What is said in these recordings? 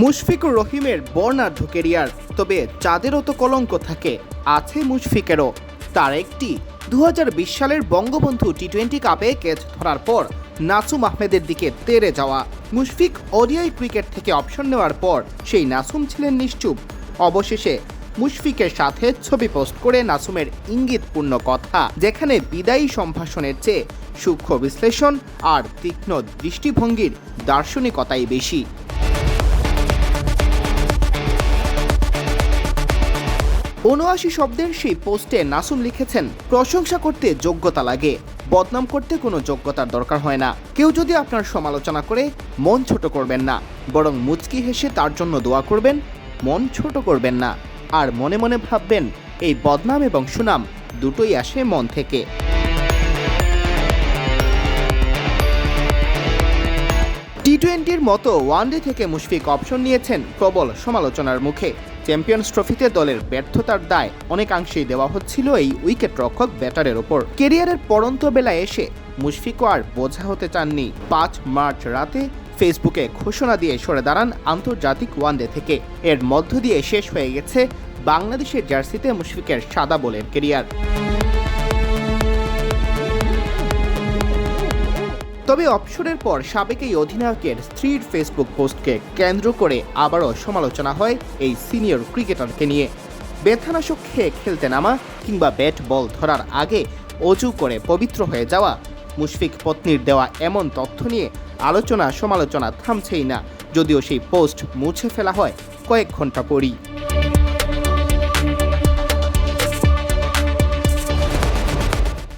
মুশফিকুর রহিমের বর্ণাঢ্য কেরিয়ার, তবে যাদেরও তো কলঙ্ক থাকে, আছে মুশফিকেরও। তার একটি দু হাজার বিশ সালের বঙ্গবন্ধু টি টোয়েন্টি কাপে ক্যাচ ধরার পর নাসুম আহমেদের দিকে তেরে যাওয়া। মুশফিক ওডিআই ক্রিকেট থেকে অপশন নেওয়ার পর সেই নাসুম ছিলেন নিশ্চুপ। অবশেষে মুশফিকের সাথে ছবি পোস্ট করে নাসুমের ইঙ্গিতপূর্ণ কথা, যেখানে বিদায়ী সম্ভাষণের চেয়ে সূক্ষ্ম বিশ্লেষণ আর তীক্ষ্ণ দৃষ্টিভঙ্গির দার্শনিকতাই বেশি। উনআশি শব্দের সেই পোস্টে নাসুম লিখেছেন, প্রশংসা করতে যোগ্যতা লাগে, বদনাম করতে কোনো যোগ্যতার দরকার হয় না। কেউ যদি আপনার সমালোচনা করে, মন ছোট করবেন না, বরং মুচকি হেসে তার জন্য দোয়া করবেন, মন ছোট করবেন না। আর মনে মনে ভাববেন, এই বদনাম এবং সুনাম দুটোই আসে মন থেকে। টি টোয়েন্টির মতো ওয়ানডে থেকে মুশফিক অপশন নিয়েছেন প্রবল সমালোচনার মুখে। চ্যাম্পিয়ন্স ট্রফিতে দলের ব্যর্থতার দায় অনেকাংশেই দেওয়া হচ্ছিল এই উইকেট রক্ষক ব্যাটারের ওপর। কেরিয়ারের পরন্ত বেলায় এসে মুশফিকও আর বোঝা হতে চাননি। পাঁচ মার্চ রাতে ফেসবুকে ঘোষণা দিয়ে সরে দাঁড়ান আন্তর্জাতিক ওয়ানডে থেকে। এর মধ্য দিয়ে শেষ হয়ে গেছে বাংলাদেশের জার্সিতে মুশফিকের সাদা বলের কেরিয়ার তবে অবসরের পর সাবেক এই অধিনায়কের স্ত্রীর ফেসবুক পোস্টকে কেন্দ্র করে আবারও সমালোচনা হয় এই সিনিয়র ক্রিকেটারকে নিয়ে। ব্যথানাশক খেয়ে খেলতে নামা কিংবা ব্যাট বল ধরার আগে অজু করে পবিত্র হয়ে যাওয়া, মুশফিক পত্নীর দেওয়া এমন তথ্য নিয়ে আলোচনা সমালোচনা থামছেই না, যদিও সেই পোস্ট মুছে ফেলা হয় কয়েক ঘণ্টা পরই।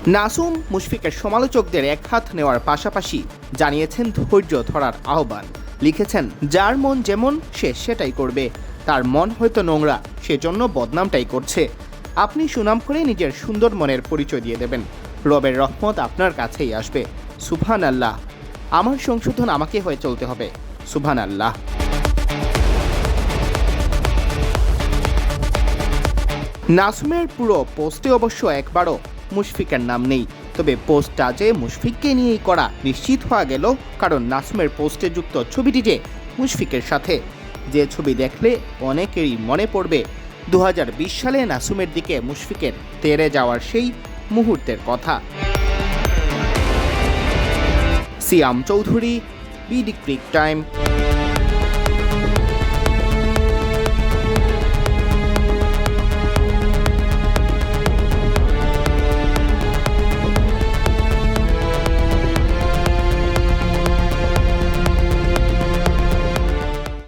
নাসুম মুশফিকের সমালোচকদের এক হাত নেওয়ার পাশাপাশি জানিয়েছেন ধৈর্য ধরার আহ্বান। লিখেছেন, যার মন যেমন সে সেটাই করবে। তার মন হয়তো নোংরা, সেজন্য বদনামটাই করছে। আপনি সুনাম করে নিজের সুন্দর মনের পরিচয় দিয়ে দেবেন। রবের রহমত আপনার কাছেই আসবে। সুবহান আল্লাহ আমার সংশোধন আমাকে হয়ে চলতে হবে। সুভান আল্লাহ নাসুমের পুরো পোস্টে অবশ্য একবারও মুশফিকের নাম নেই। তবে পোস্টটা যে মুশফিককে নিয়েই করা নিশ্চিত হওয়া গেল কারণ নাসুমের পোস্টে যুক্ত ছবিটি যে মুশফিকের সাথে। যে ছবি দেখলে অনেকেরই মনে পড়বে দু হাজার বিশ সালে নাসুমের দিকে মুশফিকের তেরে যাওয়ার সেই মুহূর্তের কথা। Siam Chowdhury, BD cric time.